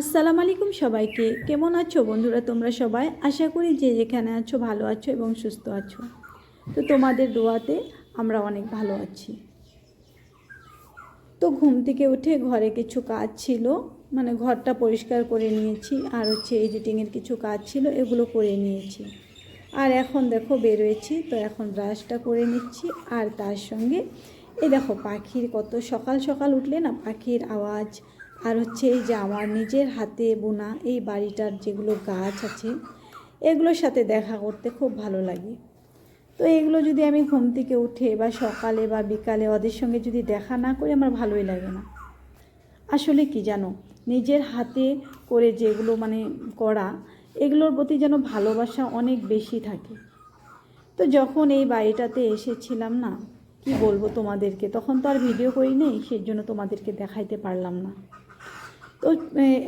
আসসালামু আলাইকুম সবাইকে। কেমন আছো বন্ধুরা? তোমরা সবাই? আশা করি যে যেখানে আছো ভালো আছো এবং সুস্থ আছো। তো তোমাদের দোয়াতে আমরা অনেক ভালো আছি। তো ঘুম থেকে উঠে ঘরে কিছু কাজ ছিল। মানে ঘরটা পরিষ্কার করে নিয়েছি আর হচ্ছে এডিটিংয়ের কিছু কাজ ছিল, এগুলো করে নিয়েছি। আর এখন দেখো বেরোয়েছি, তো এখন ব্রাশটা করে নিচ্ছি আর তার সঙ্গে এই দেখো পাখির কত সকাল সকাল উঠলে না পাখির আওয়াজ আর হচ্ছে এই যে আমার নিজের হাতে বোনা এই বাড়িটার যেগুলো গাছ আছে, এগুলোর সাথে দেখা করতে খুব ভালো লাগে। তো এগুলো যদি আমি ঘুম থেকে উঠে বা সকালে বা বিকালে ওদের সঙ্গে যদি দেখা না করি আমার ভালোই লাগে না। আসলে কি জানো, নিজের হাতে করে যেগুলো মানে করা, এগুলোর প্রতি যেন ভালোবাসা অনেক বেশি থাকে। তো যখন এই বাড়িটাতে এসেছিলাম না, কি বলব তোমাদেরকে, তখন তো আর ভিডিও করি নেই, সেই জন্য তোমাদেরকে দেখাইতে পারলাম না। তো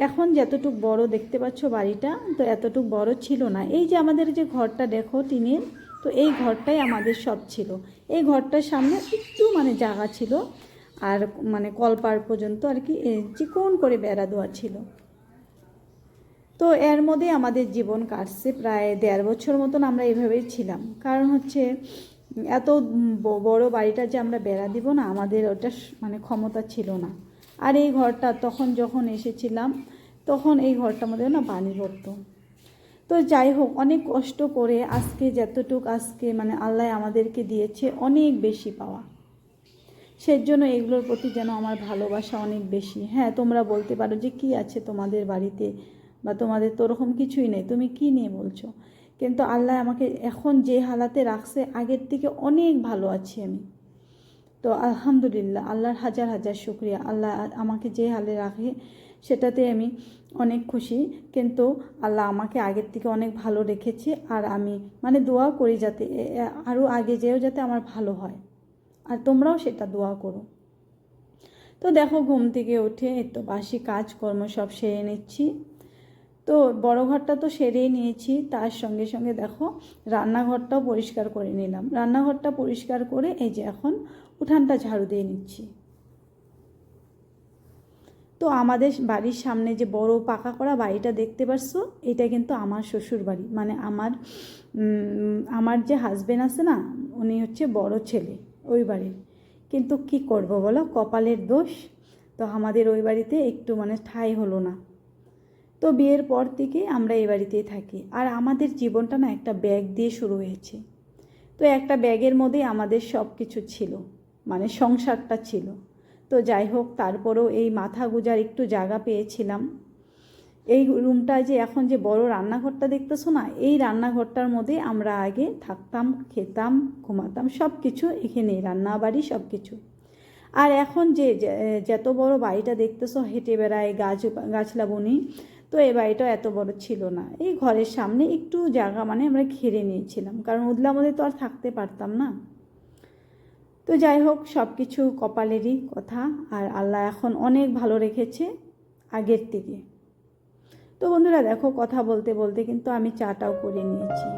এখন যতটুক বড় দেখতে পাচ্ছ বাড়িটা, তো এতটুক বড় ছিল না। এই যে আমাদের যে ঘরটা দেখো টিনের, তো এই ঘরটাই আমাদের সব ছিল। এই ঘরটার সামনে একটু মানে জায়গা ছিল, আর মানে কলপার পর্যন্ত আর কি চিকন করে বেড়া দেওয়া ছিল। তো এর মধ্যে আমাদের জীবন কাটছে প্রায় দেড় বছর মতন আমরা এভাবেই ছিলাম। কারণ হচ্ছে, এত বড় বাড়িটা যে আমরা বেড়া দিব না, আমাদের ওটা মানে ক্ষমতা ছিল না। আর এই ঘরটা তখন যখন এসেছিলাম, তখন এই ঘরটার মধ্যে না পানি পড়তো তো যাই হোক, অনেক কষ্ট করে আজকে যতটুক আজকে মানে আল্লাহ আমাদেরকে দিয়েছে অনেক বেশি পাওয়া। সেই জন্য এগুলোর প্রতি যেন আমার ভালোবাসা অনেক বেশি। হ্যাঁ তোমরা বলতে পারো যে কি আছে তোমাদের বাড়িতে বা তোমাদের তো ওরকম কিছুই নেই। তুমি কি নিয়ে বলছো? কিন্তু আল্লাহ আমাকে এখন যে হালাতে রাখছে, আগের থেকে অনেক ভালো আছি আমি। তো আলহামদুলিল্লাহ, আল্লাহর হাজার হাজার শুক্রিয়া। আল্লাহ আমাকে যে হালে রাখে, সেটাতে আমি অনেক খুশি। কিন্তু আল্লাহ আমাকে আগের থেকে অনেক ভালো রেখেছে আর আমি মানে দোয়া করি যাতে আরও আগে যেও যাতে আমার ভালো হয়। আর তোমরাও সেটা দোয়া করো। তো দেখো, ঘুম থেকে উঠে তো বাসি কাজকর্ম সব সেরে নিচ্ছি। তো বড় ঘরটা তো সেরেই নিয়েছি, তার সঙ্গে সঙ্গে দেখো, রান্নাঘরটাও পরিষ্কার করে নিলাম। রান্নাঘরটা পরিষ্কার করে এই যে এখন উঠানটা ঝাড়ু দিয়ে নিচ্ছি। তো আমাদের বাড়ির সামনে যে বড় পাকা করা বাড়িটা দেখতে পারছ, এটা কিন্তু আমার শ্বশুর বাড়ি। মানে আমার আমার যে হাজবেন্ড আছে না, উনি হচ্ছে বড় ছেলে ওই বাড়ির। কিন্তু কি করব বলো, কপালের দোষ। তো আমাদের ওই বাড়িতে একটু মানে ঠাঁই হলো না। তো বিয়ের পর থেকে আমরা এই বাড়িতেই থাকি। আর আমাদের জীবনটা না একটা ব্যাগ দিয়ে শুরু হয়েছে। তো একটা ব্যাগের মধ্যেই আমাদের সব কিছু ছিল। মানে সংসারটা ছিল। তো যাই হোক, তারপরেও এই মাথা গুজার একটু জায়গা পেয়েছিলাম। এই রুমটা যে এখন যে বড় রান্নাঘরটা দেখতেছো না, এই রান্নাঘরটার মধ্যে আমরা আগে থাকতাম, খেতাম, ঘুমাতাম সব কিছু এখানেই রান্না বাড়ি সব কিছু আর এখন যে যত বড় বাড়িটা দেখতেছো, হেঁটে বেড়ায়, গাছ গাছলা বনি তো এই বাড়িটা এত বড় ছিল না। এই ঘরের সামনে একটু জায়গা মানে আমরা ঘিরে নিয়েছিলাম, কারণ উদলা মধ্যে তো আর থাকতে পারতাম না। তো যাই হোক সব কিছু কপালেরই কথা আর আল্লাহ এখন অনেক ভালো রেখেছে আগের থেকে। তো বন্ধুরা, দেখো, কথা বলতে বলতে কিন্তু আমি চাটাও করে নিয়েছি।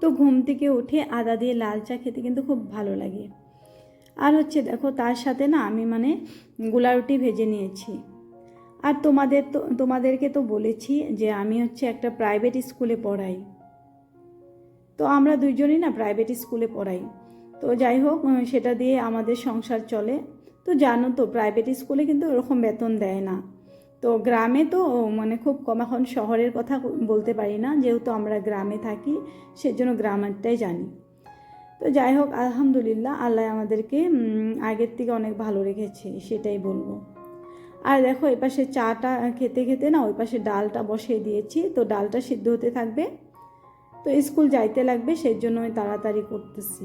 তো ঘুম থেকে উঠে আদা দিয়ে লাল চা খেতে কিন্তু খুব ভালো লাগে। আর হচ্ছে, দেখো, তার সাথে না আমি মানে গোলা রুটি ভেজে নিয়েছি। আর তোমাদের তো, তোমাদেরকে তো বলেছি যে আমি হচ্ছে একটা প্রাইভেট স্কুলে পড়াই। তো আমরা দুইজনই না প্রাইভেট স্কুলে পড়াই। তো যাই হোক সেটা দিয়ে আমাদের সংসার চলে। তো জানো তো প্রাইভেট স্কুলে কিন্তু ওরকম বেতন দেয় না। তো গ্রামে তো মানে খুব কম, এখন শহরের কথা বলতে পারি না, যেহেতু আমরা গ্রামে থাকি, সেজন্য গ্রামেরটাই জানি। তো যাই হোক, আলহামদুলিল্লাহ, আল্লাহ আমাদেরকে আগের থেকে অনেক ভালো রেখেছে, সেটাই বলব। আর দেখো এই পাশে চাটা খেতে খেতে না ওই পাশে ডালটা বসিয়ে দিয়েছি, তো ডালটা সিদ্ধ হতে থাকবে। তো স্কুল যাইতে লাগবে সেই জন্য আমি তাড়াতাড়ি করতেছি।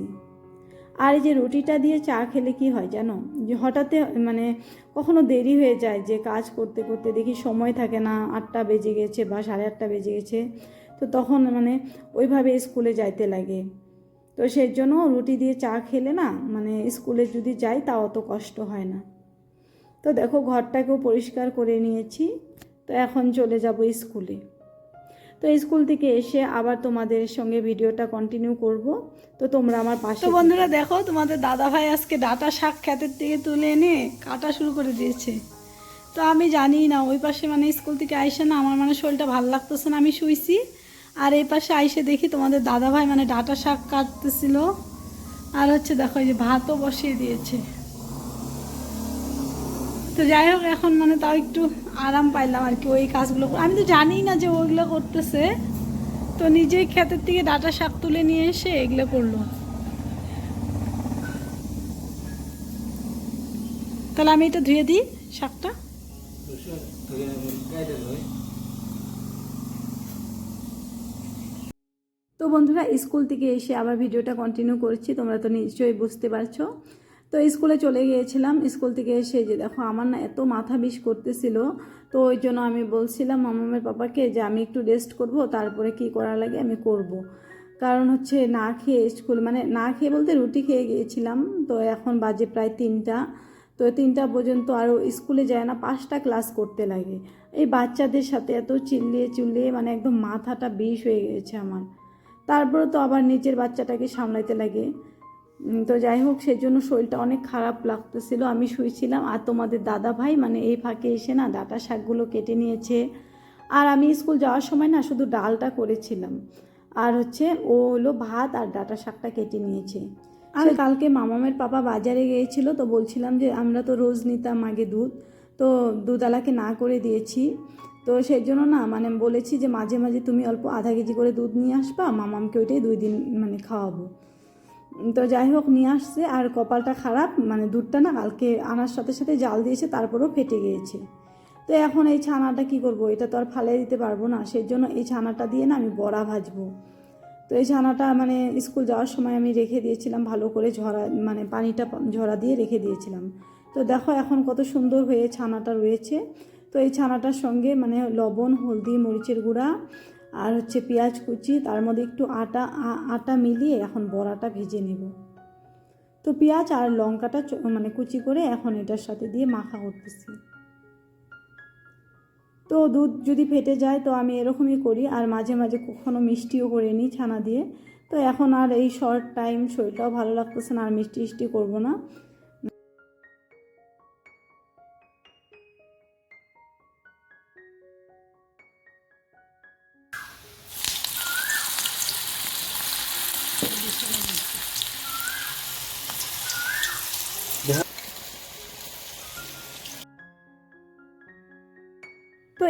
আর এই যে রুটিটা দিয়ে চা খেলে কি হয় জানো? যে হঠাৎ মানে কখনো দেরি হয়ে যায় যে কাজ করতে করতে দেখি সময় থাকে না, আটটা বেজে গেছে বা সাড়ে আটটা বেজে গেছে, তো তখন মানে ওইভাবে স্কুলে যাইতে লাগে। তো সেই জন্য রুটি দিয়ে চা খেলে না মানে স্কুলে যদি যাই তা অত কষ্ট হয় না। তো দেখো ঘরটাকেও পরিষ্কার করে নিয়েছি। তো এখন চলে যাব স্কুলে। তো স্কুল থেকে এসে আবার তোমাদের সঙ্গে ভিডিওটা কন্টিনিউ করব। তো তোমরা আমার পাশে তো বন্ধুরা দেখো তোমাদের দাদা ভাই আজকে ডাটা শাক খ্যাতের থেকে তুলে এনে কাটা শুরু করে দিয়েছে। তো আমি জানি না ওই পাশে মানে স্কুল থেকে আইসে না আমার মানে শরীরটা ভালো লাগতেছে না আমি শুইছি। আর এই পাশে আইসে দেখি তোমাদের দাদা ভাই মানে ডাটা শাক কাটতেছিল। আর হচ্ছে দেখো এই যে ভাতও বসিয়ে দিয়েছে। তো যাই হোক, এখন মানে তাও একটু আরাম পাইলাম আর কি ওই কাজগুলো আমি তো জানি না যে ওইগুলো করতেছে। তো নিজেই ক্ষেতের থেকে ডাটা শাক তুলে নিয়ে এসে এগুলো করল। তাহলে আমি এটা ধুয়ে দিই শাকটা। তো বন্ধুরা, স্কুল থেকে এসে আবার ভিডিওটা কন্টিনিউ করছি। তোমরা তো নিশ্চয়ই বুঝতে পারছ। তো স্কুলে চলে গিয়েছিলাম। স্কুল থেকে এসে যে দেখো, আমার না এত মাথা বিষ করতেছিল। তো ওই জন্য আমি বলছিলাম মামামের পাপাকে যে আমি একটু রেস্ট করব, তারপরে কি করা লাগে আমি করব। কারণ হচ্ছে না খেয়ে স্কুল মানে না খেয়ে বলতে রুটি খেয়ে গিয়েছিলাম। তো এখন বাজে প্রায় তিনটা। তো তিনটা পর্যন্ত আরও স্কুলে যায় না, পাঁচটা ক্লাস করতে লাগে। এই বাচ্চাদের সাথে এত চিল্লিয়ে চিল্লিয়ে মানে একদম মাথাটা বিষ হয়ে গেছে আমার। তারপরে তো আবার নিজের বাচ্চাটাকে সামলাইতে লাগে। তো যাই হোক সেজন্য শরীরটা অনেক খারাপ লাগতেছিল। আমি শুয়েছিলাম। আর তোমাদের দাদা ভাই মানে এই ফাঁকে এসে না ডাটা শাকগুলো কেটে নিয়েছে। আর আমি স্কুল যাওয়ার সময় না শুধু ডালটা করেছিলাম। আর হচ্ছে ও হলো ভাত আর ডাটা শাকটা কেটে নিয়েছে। আর কালকে মামামের পাপা বাজারে গিয়েছিল তো বলছিলাম যে আমরা তো রোজ নিতাম আগে দুধ। তো দুধওয়ালাকে না করে দিয়েছি। তো সেই জন্য না মানে বলেছি যে মাঝে মাঝে তুমি অল্প আধা কেজি করে দুধ নিয়ে আসবা মামামকে ওইটাই দুই দিন মানে খাওয়াবো। তো যাই হোক নিয়ে আসছে। আর কপালটা খারাপ মানে দুধটা না কালকে আনার সাথে সাথে জাল দিয়েছে, তারপরেও ফেটে গিয়েছে। তো এখন এই ছানাটা কি করব? এটা তো আর ফালে দিতে পারব না। সেই জন্য এই ছানাটা দিয়ে না আমি বড়া ভাজবো। তো এই ছানাটা মানে স্কুল যাওয়ার সময় আমি রেখে দিয়েছিলাম, ভালো করে ঝরা মানে পানিটা ঝরা দিয়ে রেখে দিয়েছিলাম। তো দেখো এখন কত সুন্দর হয়ে ছানাটা রয়েছে। তো এই ছানাটার সঙ্গে মানে লবণ, হলদি, মরিচের গুঁড়া আর হচ্ছে পেঁয়াজ কুচি, তার মধ্যে একটু আটা আটা মিলিয়ে এখন বড়াটা ভেজে নেব। তো পেঁয়াজ আর লঙ্কাটা মানে কুচি করে এখন এটার সাথে দিয়ে মাখা করতেছি। তো দুধ যদি ফেটে যায় তো আমি এরকমই করি, আর মাঝে মাঝে কখনো মিষ্টিও করে নিই ছানা দিয়ে। তো এখন আর এই শর্ট টাইম শরীরটাও ভালো লাগতেছে না, আর মিষ্টি মিষ্টি করব না।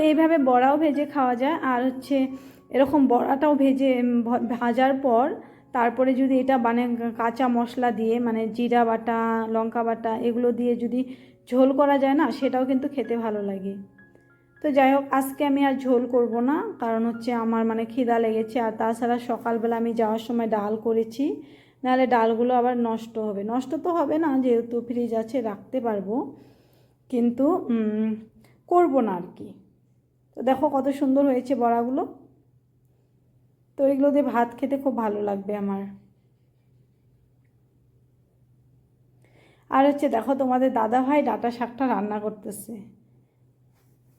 এইভাবে বড়াও ভেজে খাওয়া যায়। আর হচ্ছে এরকম বড়াটাও ভেজে ভাজার পর তারপরে যদি এটা মানে কাঁচা মশলা দিয়ে মানে জিরা বাটা, লঙ্কা বাটা, এগুলো দিয়ে যদি ঝোল করা যায় না, সেটাও কিন্তু খেতে ভালো লাগে। তো যাই হোক, আজকে আমি আর ঝোল করব না, কারণ হচ্ছে আমার মানে খিদা লেগেছে। আর তাছাড়া সকালবেলা আমি যাওয়ার সময় ডাল করেছি, নাহলে ডালগুলো আবার নষ্ট হবে। নষ্ট তো হবে না, যেহেতু ফ্রিজ আছে, রাখতে পারব। কিন্তু করব না আর কি। তো দেখো কত সুন্দর হয়েছে বড়াগুলো। তো এগুলো দিয়ে ভাত খেতে খুব ভালো লাগবে আমার। আর হচ্ছে দেখো তোমাদের দাদা ভাই ডাটা শাকটা রান্না করতেছে।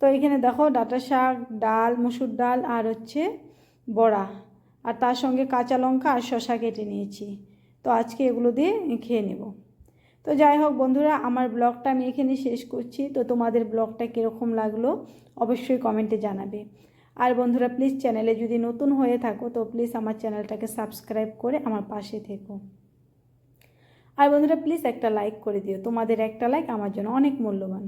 তো এখানে দেখো ডাটা শাক, ডাল, মুসুর ডাল আর হচ্ছে বড়া। আর তার সঙ্গে কাঁচা লঙ্কা আর শশা কেটে নিয়েছি। তো আজকে এগুলো দিয়ে খেয়ে নেব। তো যাই হোক বন্ধুরা, আমার ব্লগটা আমি এখানে শেষ করছি। তো তোমাদের ব্লগটা কীরকম লাগল অবশ্যই কমেন্টে জানাবে। আর বন্ধুরা প্লিজ চ্যানেলে যদি নতুন হয়ে থাকো, তো প্লিজ আমার চ্যানেলটাকে সাবস্ক্রাইব করে আমার পাশে থেকো। আর বন্ধুরা প্লিজ একটা লাইক করে দিও। তোমাদের একটা লাইক আমার জন্য অনেক মূল্যবান।